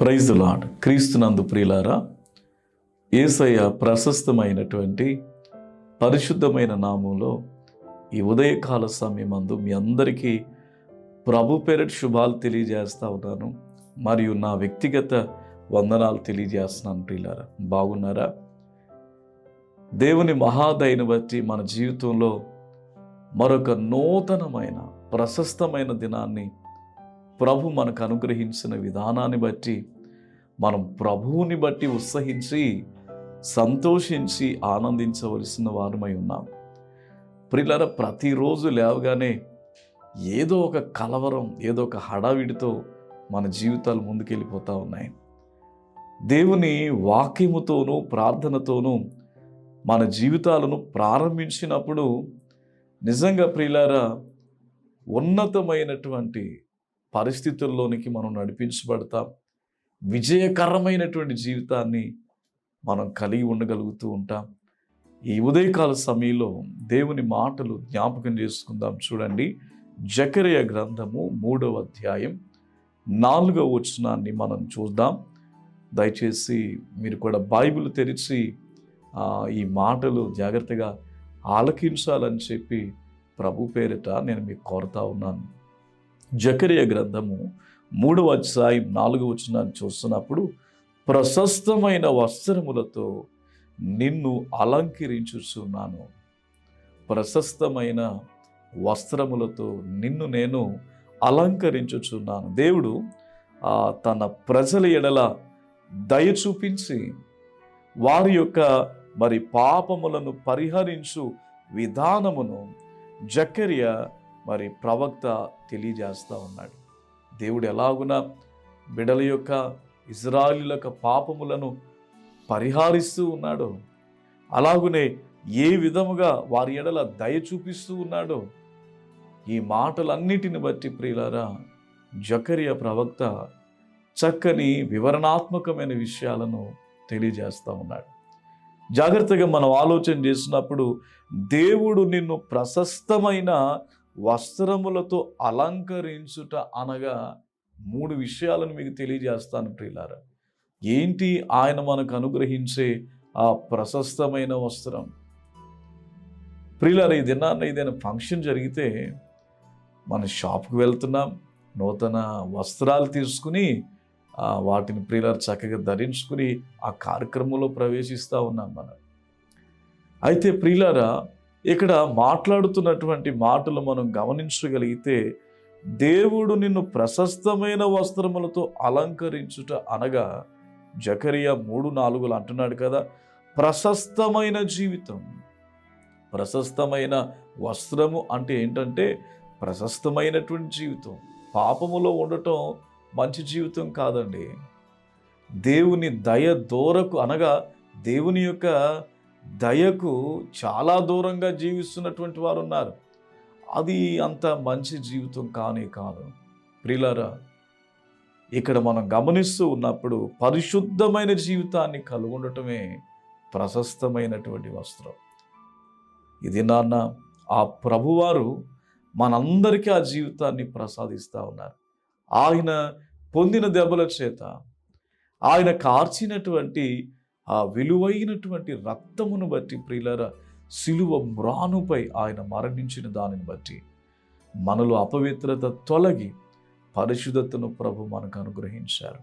Praise lord క్రీస్తునందు ప్రియులారా ఏసయ్య ప్రశస్తమైనటువంటి పరిశుద్ధమైన నామంలో ఈ ఉదయకాల సమయమందు మీ అందరికీ ప్రభు పేరటి శుభాలు తెలియజేస్తా ఉన్నాను. మరియు నా వ్యక్తిగత వందనాలు తెలియజేస్తున్నాను ప్రియులారా. బాగున్నారా? దేవుని మహాదయను బట్టి మన జీవితంలో మరొక నూతనమైన ప్రశస్తమైన దినాన్ని ప్రభు మనకు అనుగ్రహించిన విధానాన్ని బట్టి మనం ప్రభువుని బట్టి ఉత్సహించి సంతోషించి ఆనందించవలసిన వారమై ఉన్నాం. ప్రిల్లర ప్రతిరోజు లేవగానే ఏదో ఒక కలవరం ఏదో ఒక హడావిడితో మన జీవితాలు ముందుకెళ్ళిపోతూ ఉన్నాయి. దేవుని వాక్యముతోనూ ప్రార్థనతోనూ మన జీవితాలను ప్రారంభించినప్పుడు నిజంగా ప్రియులారా ఉన్నతమైనటువంటి పరిస్థితుల్లోనికి మనం నడిపించబడతాం. విజయకరమైనటువంటి జీవితాన్ని మనం కలిగి ఉండగలుగుతూ ఉంటాం. ఈ ఉదయకాల సమయంలో దేవుని మాటలు జ్ఞాపకం చేసుకుందాం చూడండి. జకరయ గ్రంథము మూడవ అధ్యాయం నాలుగవ వచనాన్ని మనం చూద్దాం. దయచేసి మీరు కూడా బైబిల్ తెరిచి ఈ మాటలు జాగ్రత్తగా ఆలకించాలని చెప్పి ప్రభు పేరిట నేను మీకు కోరుతా ఉన్నాను. జకరియ గ్రంథము మూడవ అధ్యాయం నాలుగవ వచనాన్ని చూస్తున్నప్పుడు ప్రశస్తమైన వస్త్రములతో నిన్ను అలంకరించుచున్నాను. ప్రశస్తమైన వస్త్రములతో నిన్ను నేను అలంకరించుచున్నాను. దేవుడు తన ప్రజల ఎడల దయ చూపించి వారి యొక్క మరి పాపములను పరిహరించు విధానమును జకరియా మరి ప్రవక్త తెలియజేస్తూ ఉన్నాడు. దేవుడు ఎలాగున బిడల యొక్క ఇజ్రాయిల్ యొక్క పాపములను పరిహారిస్తూ ఉన్నాడో అలాగునే ఏ విధముగా వారి ఎడల దయ చూపిస్తూ ఉన్నాడో ఈ మాటలన్నిటిని బట్టి ప్రియులారా జకరియా ప్రవక్త చక్కని వివరణాత్మకమైన విషయాలను తెలియజేస్తూ ఉన్నాడు. జాగ్రత్తగా మనం ఆలోచన చేసినప్పుడు దేవుడు నిన్ను ప్రశస్తమైన వస్త్రములతో అలంకరించుట అనగా మూడు విషయాలను మీకు తెలియజేస్తాను ప్రియులార. ఏంటి? ఆయన మనకు అనుగ్రహించే ఆ ప్రశస్తమైన వస్త్రం. ప్రియులారా ఈ దినాన్న ఏదైనా ఫంక్షన్ జరిగితే మన షాప్కి వెళ్తున్నాం. నూతన వస్త్రాలు తీసుకుని వాటిని ప్రియులారు చక్కగా ధరించుకుని ఆ కార్యక్రమంలో ప్రవేశిస్తూ ఉన్నాం మనం. అయితే ప్రియులారా ఇక్కడ మాట్లాడుతున్నటువంటి మాటలు మనం గమనించగలిగితే దేవుడు నిన్ను ప్రశస్తమైన వస్త్రములతో అలంకరించుట అనగా జకరియా మూడు నాలుగులు అంటున్నాడు కదా ప్రశస్తమైన జీవితం. ప్రశస్తమైన వస్త్రము అంటే ఏంటంటే ప్రశస్తమైనటువంటి జీవితం. పాపములో ఉండటం మంచి జీవితం కాదండి. దేవుని దయ దూరకు అనగా దేవుని యొక్క దయకు చాలా దూరంగా జీవిస్తున్నటువంటి వారు ఉన్నారు అది అంత మంచి జీవితం కానే కాదు. ప్రిలరా ఇక్కడ మనం గమనిస్తూ ఉన్నప్పుడు పరిశుద్ధమైన జీవితాన్ని కలుగుండటమే ప్రశస్తమైనటువంటి వస్త్రం. ఇది నాన్న ఆ ప్రభువారు మనందరికీ ఆ జీవితాన్ని ప్రసాదిస్తూ ఉన్నారు. ఆయన పొందిన దెబ్బల చేత ఆయన కార్చినటువంటి ఆ విలువైనటువంటి రక్తమును బట్టి ప్రియులర సిలువ మ్రానుపై ఆయన మరణించిన దానిని బట్టి మనలో అపవిత్రత తొలగి పరిశుద్ధతను ప్రభు మనకు అనుగ్రహించారు.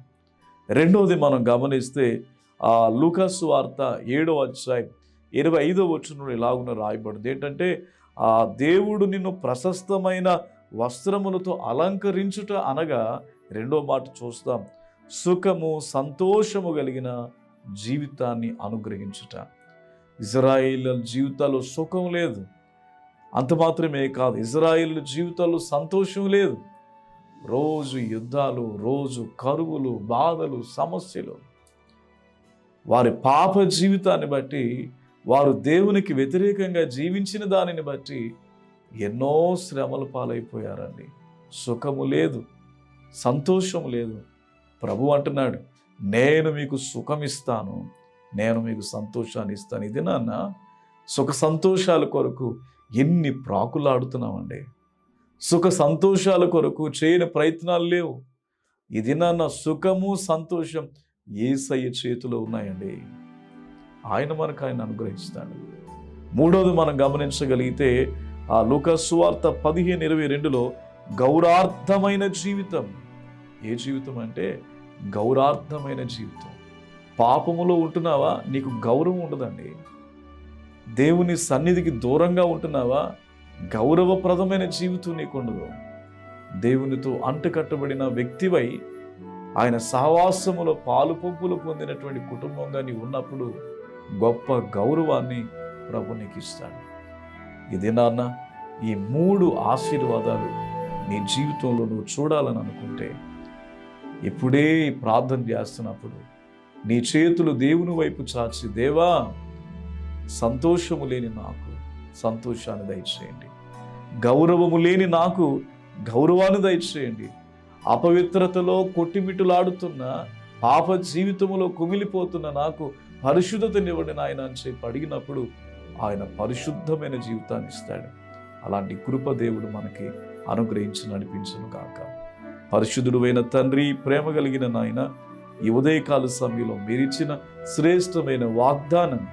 రెండవది మనం గమనిస్తే ఆ లూకాసు వార్త ఏడవ అధ్యాయం ఇరవై ఐదవ వచనంలో ఇలాగున రాయబడింది? ఏంటంటే ఆ దేవుడు నిన్ను ప్రశస్తమైన వస్త్రములతో అలంకరించుట అనగా రెండో మాట చూస్తాం సుఖము సంతోషము కలిగిన జీవితాన్ని అనుగ్రహించుట. ఇజ్రాయిల్ జీవితాల్లో సుఖం లేదు. అంత మాత్రమే కాదు ఇజ్రాయిల్ జీవితాల్లో సంతోషం లేదు. రోజు యుద్ధాలు రోజు కరువులు బాధలు సమస్యలు. వారి పాప జీవితాన్ని బట్టి వారు దేవునికి వ్యతిరేకంగా జీవించిన దానిని బట్టి ఎన్నో శ్రమలు పాలైపోయారండి. సుఖము లేదు సంతోషం లేదు. ప్రభు అంటున్నాడు నేను మీకు సుఖం ఇస్తాను నేను మీకు సంతోషాన్ని ఇస్తాను. ఇది నాన్న సుఖ సంతోషాల కొరకు ఎన్ని ప్రాకులాడుతున్నామండి. సుఖ సంతోషాల కొరకు చేయని ప్రయత్నాలు లేవు. ఇది నాన్న సుఖము సంతోషం ఏసయ్య చేతిలో ఉన్నాయండి. ఆయన మనకు ఆయన అనుగ్రహిస్తాడు. మూడోది మనం గమనించగలిగితే ఆ సువార్త పదిహేను ఇరవై రెండులో గౌరార్థమైన జీవితం. ఏ జీవితం అంటే గౌరార్థమైన జీవితం. పాపములో ఉంటున్నావా? నీకు గౌరవం ఉండదండి. దేవుని సన్నిధికి దూరంగా ఉంటున్నావా? గౌరవప్రదమైన జీవితం నీకు ఉండదు దేవునితో అంటుకట్టబడిన వ్యక్తివై ఆయన సహవాసములో పాలు పంపులు పొందినటువంటి కుటుంబంగా నీవు ఉన్నప్పుడు గొప్ప గౌరవాన్ని ప్రభు నీకు ఇస్తాడు ఇది నాన్న ఈ మూడు ఆశీర్వాదాలు నీ జీవితంలో నువ్వు చూడాలని అనుకుంటే ఇప్పుడే ప్రార్థన చేస్తున్నప్పుడు నీ చేతులు దేవుని వైపు చాచి దేవా సంతోషము లేని నాకు సంతోషాన్ని దయచేయండి. గౌరవము లేని నాకు గౌరవాన్ని దయచేయండి. అపవిత్రతలో కొట్టిమిటులాడుతున్న పాప జీవితములో కుమిలిపోతున్న నాకు పరిశుద్ధతనివ్వండి నాయన అని చెప్పి అడిగినప్పుడు ఆయన పరిశుద్ధమైన జీవితాన్ని ఇస్తాడు. అలాంటి కృప దేవుడు మనకి అనుగ్రహించి నడిపించను కాక పరిశుద్ధుడువైన తండ్రి ప్రేమ కలిగిన నాయన ఈ ఉదయకాల సమయంలో మీరిచ్చిన శ్రేష్టమైన వాగ్దానం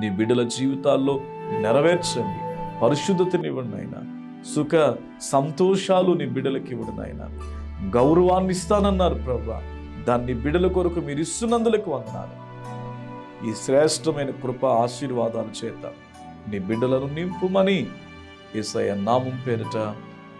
నీ బిడ్డల జీవితాల్లో నెరవేర్చండి. పరిశుద్ధతనివ్వండి ఆయన సుఖ సంతోషాలు నీ బిడ్డలకి ఇవ్వండి ఆయన గౌరవాన్ని ఇస్తానన్నారు ప్రభా. దాన్ని బిడ్డల కొరకు మీరు ఇస్తున్నందులకు వందనాలు. ఈ శ్రేష్టమైన కృప ఆశీర్వాదాలు చేత నీ బిడ్డలను నింపుమని ఏసయ నామం పేరిట